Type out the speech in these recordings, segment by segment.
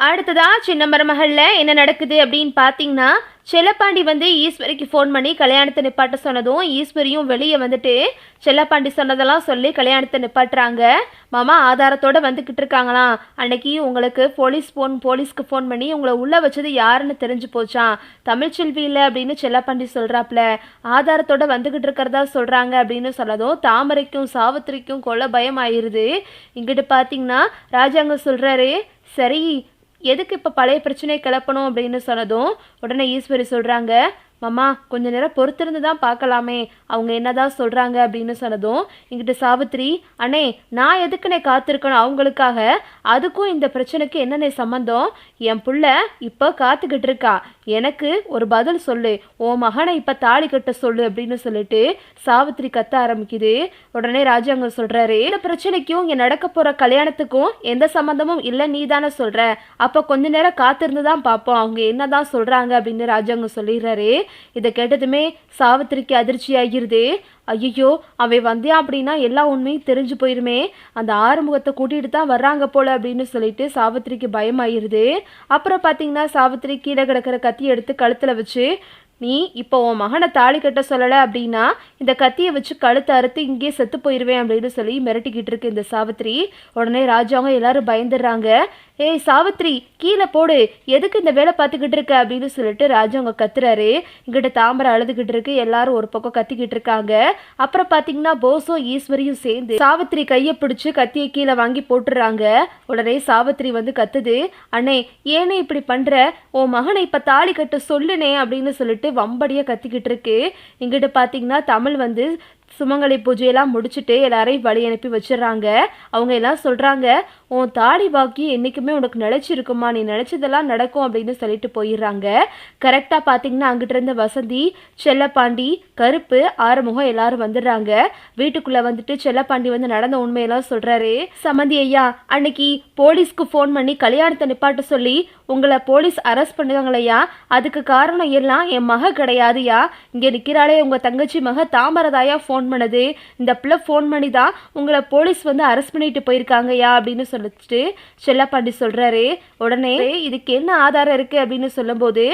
அடுத்ததா சின்ன மருமகளில் என்ன நடக்குது அப்படின்னு பார்த்தீங்கன்னா செல்லப்பாண்டி வந்து ஈஸ்வரிக்கு ஃபோன் பண்ணி கல்யாணத்தை நிப்பாட்ட சொன்னதும் ஈஸ்வரியும் வெளியே வந்துட்டு செல்லப்பாண்டி சொன்னதெல்லாம் சொல்லி கல்யாணத்தை நிப்பாட்டுறாங்க. மாமா ஆதாரத்தோட வந்துக்கிட்டு இருக்காங்களாம். அன்னைக்கு உங்களுக்கு போலீஸ் ஃபோன் போலீஸ்க்கு ஃபோன் பண்ணி உங்களை உள்ளே வச்சது யாருன்னு தெரிஞ்சு போச்சான் தமிழ்ச்செல்வி இல்லை அப்படின்னு செல்லப்பாண்டி சொல்கிறாப்புல ஆதாரத்தோட வந்துக்கிட்டு இருக்கிறதா சொல்கிறாங்க அப்படின்னு சொன்னதும் தாமரைக்கும் சாவித்திரிக்கும் கொள்ள பயம் ஆயிருது இங்கிட்டு பார்த்தீங்கன்னா ராஜாங்க சொல்கிறாரு சரி எதுக்கு இப்போ பழைய பிரச்சனையை கிளப்பணும் அப்படின்னு சொன்னதும் உடனே ஈஸ்வரி சொல்கிறாங்க மாமா கொஞ்ச நேரம் பொறுத்திருந்து தான் பார்க்கலாமே. அவங்க என்னதான் சொல்கிறாங்க அப்படின்னு சொன்னதும் இங்கிட்ட சாவித்ரி அண்ணே நான் எதுக்குண்ணே காத்திருக்கணும் அவங்களுக்காக? அதுக்கும் இந்த பிரச்சனைக்கு என்னென்ன சம்மந்தம் என் புள்ள இப்போ காத்துக்கிட்டு இருக்கா. எனக்கு ஒரு பதில் சொல்லு. உன் மகனை இப்போ தாலி கட்ட சொல்லு அப்படின்னு சொல்லிட்டு சாவித்ரி கத்த ஆரம்பிக்குது. உடனே ராஜாங்க சொல்கிறாரு இந்த பிரச்சனைக்கும் இங்கே நடக்க போகிற கல்யாணத்துக்கும் எந்த சம்மந்தமும் இல்லை நீ தானே சொல்கிற அப்போ கொஞ்ச நேரம் காத்திருந்து தான் பார்ப்போம். அவங்க என்னதான் சொல்கிறாங்க அப்படின்னு ராஜாங்க சொல்லிடுறாரு. இதை கேட்டதுமே சாவித்திரிக்கு அதிர்ச்சி ஆகிருது ஐயோ அவன் வந்தே அப்படின்னா எல்லா உண்மையும் தெரிஞ்சு போயிருமே. அந்த ஆறுமுகத்தை கூட்டிகிட்டு தான் வர்றாங்க போல அப்படின்னு சொல்லிட்டு சாவித்திரிக்கு பயமாயிருது. அப்புறம் பார்த்தீங்கன்னா சாவித்திரி கீழே கிடக்கிற கத்தி எடுத்து கழுத்தில் வச்சு நீ இப்போ உன் மகனை தாலி கட்ட சொல்லலை அப்படின்னா இந்த கத்தியை வச்சு கழுத்து அறுத்து இங்கேயே செத்து போயிடுவேன் அப்படின்னு சொல்லி மிரட்டிக்கிட்டு இருக்கு இந்த சாவித்திரி. உடனே ராஜாவும் எல்லாரும் பயந்துடுறாங்க. ஏய் சாவித்ரி கீழே போடு. எதுக்கு இந்த வேலை பார்த்துக்கிட்டு இருக்க அப்படின்னு சொல்லிட்டு ராஜாங்க கத்துறாரு. இங்கிட்ட தாமரை அழுதுகிட்டு இருக்கு. எல்லாரும் ஒரு பக்கம் கத்திக்கிட்டு இருக்காங்க. அப்புறம் பார்த்தீங்கன்னா போஸும் ஈஸ்வரியும் சேர்ந்து சாவித்ரி கையை பிடிச்சு கத்தியை கீழே வாங்கி போட்டுறாங்க உடனே சாவித்ரி வந்து கத்துது. அண்ணே ஏனே இப்படி பண்ற? உன் மகனை இப்ப தாலி கட்ட சொல்லுனே அப்படின்னு சொல்லிட்டு வம்படியா கத்திக்கிட்டு இருக்கு. இங்கிட்ட பார்த்தீங்கன்னா தமிழ் வந்து சுமங்கலி பூஜையெல்லாம் முடிச்சுட்டு எல்லாரையும் வழி அனுப்பி வச்சிடுறாங்க. அவங்க எல்லாம் சொல்கிறாங்க உன் தாடி பாக்கி என்றைக்குமே உனக்கு நினச்சிருக்குமா நீ நினச்சதெல்லாம் நடக்கும் அப்படின்னு சொல்லிட்டு போயிடுறாங்க. கரெக்டாக பார்த்தீங்கன்னா அங்கிட்ட இருந்த வசந்தி செல்லப்பாண்டி கருப்பு ஆறுமுகம் எல்லாரும் வந்துடுறாங்க. வீட்டுக்குள்ளே வந்துட்டு செல்லப்பாண்டி வந்து நடந்த உண்மையெல்லாம் சொல்கிறாரு சமந்தி ஐயா அன்னைக்கு போலீஸ்க்கு ஃபோன் பண்ணி கல்யாணத்தை நிப்பாட்ட சொல்லி உங்களை போலீஸ் அரெஸ்ட் பண்ணுவாங்களையா அதுக்கு காரணம் எல்லாம் என் மக கிடையாதுயா? இங்கே நிற்கிறாளே உங்கள் தங்கச்சி மக தாமரதாயா ஃபோன் பண்ணுது. இந்த பிள்ளை ஃபோன் பண்ணி தான் உங்களை போலீஸ் வந்து அரெஸ்ட் பண்ணிட்டு போயிருக்காங்கய்யா அப்படின்னு சொல்லிட்டு செல்லப்பாண்டி சொல்கிறாரு உடனே இதுக்கு என்ன ஆதாரம் இருக்குது அப்படின்னு சொல்லும்போது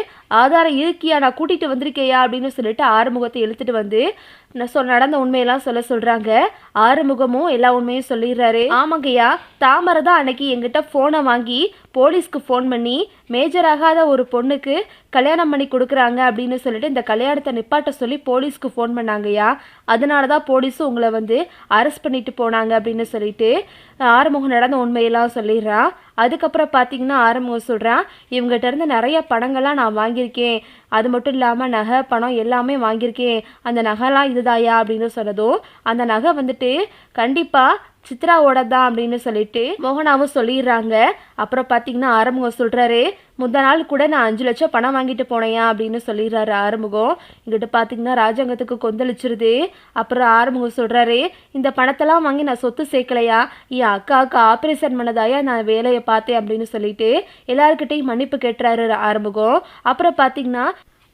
ஆதாரம் இருக்கியா? நான் கூட்டிகிட்டு வந்திருக்கேயா? அப்படின்னு சொல்லிட்டு ஆறுமுகத்தை இழுத்துட்டு வந்து நான் சொல் நடந்த உண்மையெல்லாம் சொல்ல சொல்கிறாங்க ஆறுமுகமும் எல்லா உண்மையும் சொல்லிடுறாரு. ஆமாங்கய்யா தாமரை தான் அன்னைக்கு எங்கிட்ட ஃபோனை வாங்கி போலீஸ்க்கு ஃபோன் பண்ணி மேஜர் ஆகாத ஒரு பொண்ணுக்கு கல்யாணம் பண்ணி கொடுக்குறாங்க அப்படின்னு சொல்லிட்டு இந்த கல்யாணத்தை நிப்பாட்ட சொல்லி போலீஸ்க்கு ஃபோன் பண்ணாங்கய்யா. அதனால தான் போலீஸும் உங்களை வந்து அரெஸ்ட் பண்ணிட்டு போனாங்க அப்படின்னு சொல்லிட்டு ஆறுமுகம் நடந்த உண்மையெல்லாம் சொல்லிடுறான் அதுக்கப்புறம் பார்த்தீங்கன்னா ஆறுமுகம் சொல்கிறான் இவங்ககிட்ட இருந்து நிறைய பணங்கள்லாம் நான் வாங்கியிருக்கேன். அது மட்டும் இல்லாமல் நகை பணம் எல்லாமே வாங்கியிருக்கேன். அந்த நகைலாம் இதுதாயா அப்படின்னு சொன்னதும் அந்த நகை வந்துட்டு கண்டிப்பாக சித்ராவோட தான் அப்படின்னு சொல்லிட்டு மோகனாவும் சொல்லிடுறாங்க. அப்புறம் பார்த்தீங்கன்னா ஆரம்பம் சொல்கிறாரு முந்த நாள் கூட நான் அஞ்சு லட்சம் பணம் வாங்கிட்டு போனேயா அப்படின்னு சொல்லிடுறாரு ஆறுமுகம். இங்கிட்ட பார்த்தீங்கன்னா ராஜாங்கத்துக்கு கொந்தளிச்சிருது. அப்புறம் ஆறுமுகம் சொல்கிறாரு இந்த பணத்தெல்லாம் வாங்கி நான் சொத்து சேர்க்கலையா? என் அக்காவுக்கு ஆப்ரேஷன் பண்ணதாயா நான் வேலையை பார்த்தேன் அப்படின்னு சொல்லிட்டு எல்லாருக்கிட்டையும் மன்னிப்பு கேட்டுறாரு ஆறுமுகம். அப்புறம் பார்த்தீங்கன்னா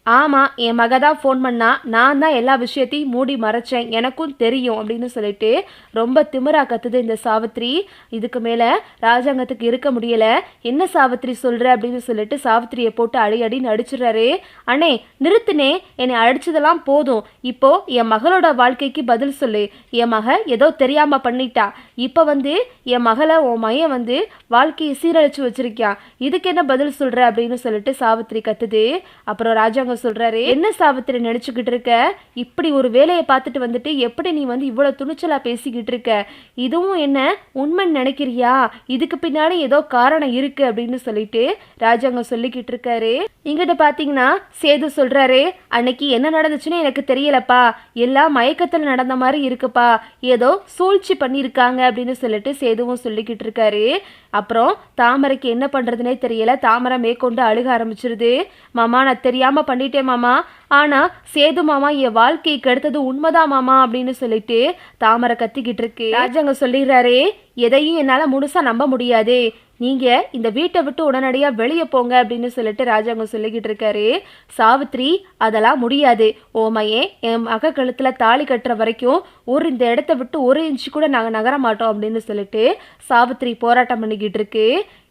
ஆமாம் என் மக தான் ஃபோன் பண்ணா நான் தான் எல்லா விஷயத்தையும் மூடி மறைச்சேன். எனக்கும் தெரியும் அப்படின்னு சொல்லிட்டு ரொம்ப திமிரா கத்துது இந்த சாவித்ரி. இதுக்கு மேலே ராஜாங்கத்துக்கு இருக்க முடியலை. என்ன சாவித்ரி சொல்கிற அப்படின்னு சொல்லிட்டு சாவித்ரியை போட்டு அடி அடின்னு அடிச்சிடுறாரு அண்ணே நிறுத்துனே. என்னை அடிச்சதெல்லாம் போதும். இப்போ என் மகளோட வாழ்க்கைக்கு பதில் சொல்லு. என் மக ஏதோ தெரியாமல் பண்ணிட்டா. இப்போ வந்து என் மகளை உன் மையம் வந்து வாழ்க்கையை சீரழிச்சு வச்சிருக்கியான் இதுக்கு என்ன பதில் சொல்கிற அப்படின்னு சொல்லிட்டு சாவித்ரி கத்துது. அப்புறம் ராஜாங்க சொல்றாரு? என்ன சாவித்திரி நினைச்சுக்கிட்டு இருக்க? இப்படி ஒரு வேலையை பார்த்துட்டு வந்துட்டு எப்படி நீ வந்து இவ்வளவு துணிச்சலா பேசிக்கிட்டு இருக்க? இதுவும் என்ன உண்மை நினைக்கிறியா? இதுக்கு பின்னாடி ஏதோ காரணம் இருக்கு அப்படின்னு சொல்லிட்டு ராஜாங்க சொல்லிக்கிட்டு இருக்காரு. இங்கிட்ட பாத்தீங்கன்னா சேது சொல்றாரு அன்னைக்கு என்ன நடந்துச்சுன்னு எனக்கு தெரியலப்பா. எல்லாம் மயக்கத்தில் நடந்த மாதிரி இருக்குப்பா. ஏதோ சூழ்ச்சி பண்ணியிருக்காங்க அப்படின்னு சொல்லிட்டு சேதுவும் சொல்லிக்கிட்டு இருக்காரு. அப்புறம் தாமரைக்கு என்ன பண்றதுனே தெரியல. தாமரை மேற்கொண்டு அழுக ஆரம்பிச்சிருது. மாமா நான் தெரியாம பண்ணி பண்ணிட்டேன் மாமா. ஆனா சேது மாமா என் வாழ்க்கை கெடுத்தது உண்மைதான் மாமா அப்படின்னு சொல்லிட்டு தாமரை கத்திக்கிட்டு இருக்கு. ராஜாங்க சொல்லிடுறாரு எதையும் என்னால முழுசா நம்ப முடியாது. நீங்க இந்த வீட்டை விட்டு உடனடியா வெளியே போங்க அப்படின்னு சொல்லிட்டு ராஜாங்க சொல்லிக்கிட்டு இருக்காரு. சாவித்ரி அதெல்லாம் முடியாது. ஓமையே என் மக கழுத்துல தாலி கட்டுற வரைக்கும் ஒரு இந்த இடத்த விட்டு ஒரு இன்ச்சு கூட நாங்க நகர மாட்டோம் அப்படின்னு சொல்லிட்டு சாவித்ரி போராட்டம் பண்ணிக்கிட்டு இருக்கு.